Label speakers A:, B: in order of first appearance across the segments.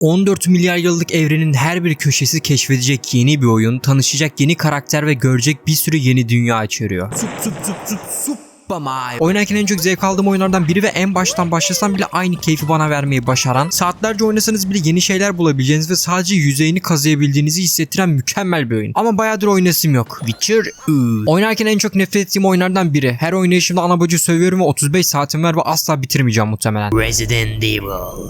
A: 14 milyar yıllık evrenin her bir köşesi keşfedecek yeni bir oyun, tanışacak yeni karakter ve görecek bir sürü yeni dünya içeriyor. Sup sup sup sup sup. Oynarken en çok zevk aldığım oyunlardan biri ve en baştan başlasam bile aynı keyfi bana vermeyi başaran, saatlerce oynasanız bile yeni şeyler bulabileceğiniz ve sadece yüzeyini kazıyabildiğinizi hissettiren mükemmel bir oyun. Ama bayağıdır oynasım yok. Witcher 3. Oynarken en çok nefret ettiğim oyunlardan biri. Her oynayışımda ana bacı sövüyorum ve 35 saatim var ve asla bitirmeyeceğim muhtemelen.
B: Resident Evil.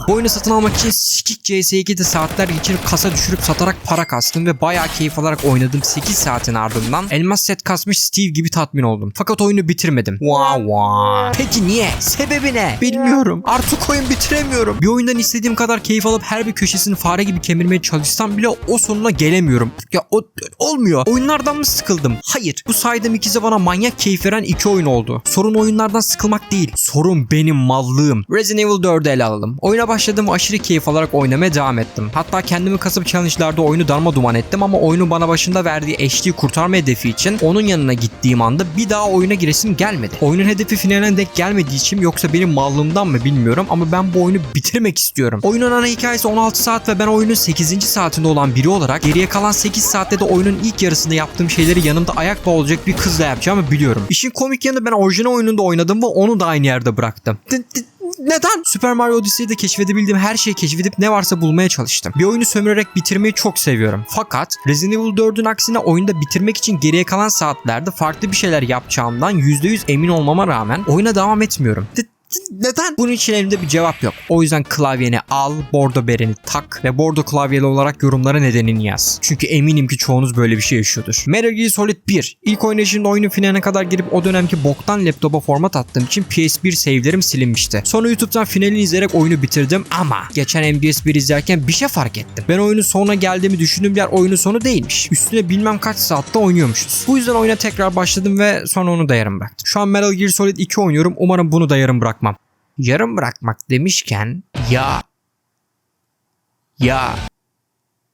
A: Bu oyunu satın almak için sikik CS2'de saatler geçirip kasa düşürüp satarak para kastım ve bayağı keyif alarak oynadım 8 saatin ardından elmas set kasmış Steve gibi tatmin oldum. Fakat oyunu bitirmedim. Wow wow. Peki niye? Sebebi ne? Bilmiyorum. Artık oyun bitiremiyorum. Bir oyundan istediğim kadar keyif alıp her bir köşesini fare gibi kemirmeye çalışsam bile o sonuna gelemiyorum. Ya o, olmuyor. Oyunlardan mı sıkıldım? Hayır. Bu saydığım ikisi bana manyak keyif veren iki oyun oldu. Sorun oyunlardan sıkılmak değil. Sorun benim mallığım. Resident Evil 4'ü ele alalım. Oyuna başladım ve aşırı keyif alarak oynamaya devam ettim. Hatta kendimi kasıp challenge'larda oyunu darma duman ettim ama oyunun bana başında verdiği HD'yi kurtarma hedefi için onun yanına gittiğim anda bir daha oyuna giresim gelmedi. Oyunun hedefi finaline denk gelmediği için yoksa benim mallığımdan mı bilmiyorum ama ben bu oyunu bitirmek istiyorum. Oyunun ana hikayesi 16 saat ve ben oyunun 8. saatinde olan biri olarak geriye kalan 8 saatte de oyunun ilk yarısında yaptığım şeyleri yanımda ayak bağı olacak bir kızla yapacağımı biliyorum. İşin komik yanı ben orijinal oyununda oynadım ve onu da aynı yerde bıraktım. D- d- neden? Super Mario Odyssey'de keşfedebildiğim her şeyi keşfedip ne varsa bulmaya çalıştım. Bir oyunu sömürerek bitirmeyi çok seviyorum. Fakat Resident Evil 4'ün aksine oyunda bitirmek için geriye kalan saatlerde farklı bir şeyler yapacağımdan %100 emin olmama rağmen oyuna devam etmiyorum. D- neden? Bunun için elimde bir cevap yok. O yüzden klavyeni al, bordo bereni tak ve bordo klavyeli olarak yorumlara nedenini yaz. Çünkü eminim ki çoğunuz böyle bir şey yaşıyordur. Metal Gear Solid 1. İlk oynayışımda oyunun finaline kadar girip o dönemki boktan laptopa format attığım için PS1 save'lerim silinmişti. Sonra YouTube'dan finalini izleyerek oyunu bitirdim ama geçen MGS 1 izlerken bir şey fark ettim. Ben oyunun sonuna geldiğimi düşündüğüm yer oyunun sonu değilmiş. Üstüne bilmem kaç saatte oynuyormuşuz. Bu yüzden oyuna tekrar başladım ve sonra onu da yarım bıraktım. Şu an Metal Gear Solid 2 oynuyorum. Umarım bunu da yarım bırakmam. Yarım bırakmak demişken ya ya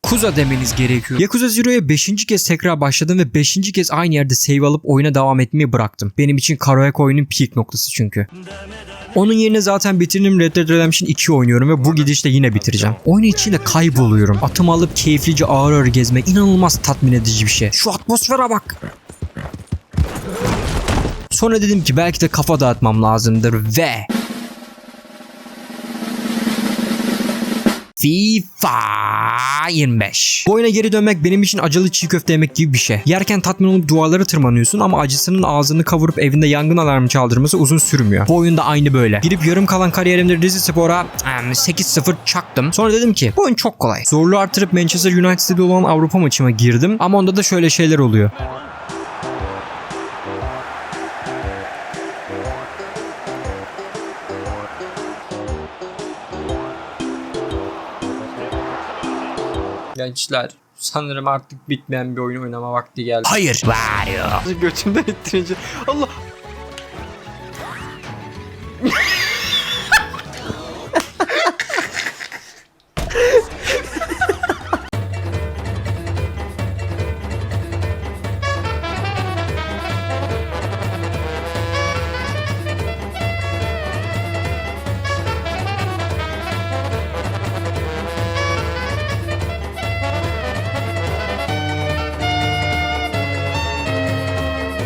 A: Kuza demeniz gerekiyor. Yakuza Zero'ya 5. kez tekrar başladım ve 5. kez aynı yerde save alıp oyuna devam etmeyi bıraktım. Benim için Karaoke oyunun peak noktası çünkü. Onun yerine zaten bitirdim Red Dead Redemption 2 oynuyorum ve bu gidişle yine bitireceğim. Oyun içinde kayboluyorum. Atımı alıp keyiflice ağır ağır gezmek inanılmaz tatmin edici bir şey. Şu atmosfere bak. Sonra dedim ki belki de kafa dağıtmam lazımdır ve FIFA 25. Bu oyuna geri dönmek benim için acılı çiğ köfte yemek gibi bir şey. Yerken tatmin olup duvarları tırmanıyorsun ama acısının ağzını kavurup evinde yangın alarmı çaldırması uzun sürmüyor. Bu oyunda aynı böyle. Girip yarım kalan kariyerimde Rize Spor'a em, 8-0 çaktım. Sonra dedim ki bu oyun çok kolay. Zorluğu artırıp Manchester United'de olan Avrupa maçıma girdim ama onda da şöyle şeyler oluyor. Gençler sanırım artık bitmeyen bir oyun oynama vakti geldi.
B: Hayır. Vario.
A: Götümden ittirince Allah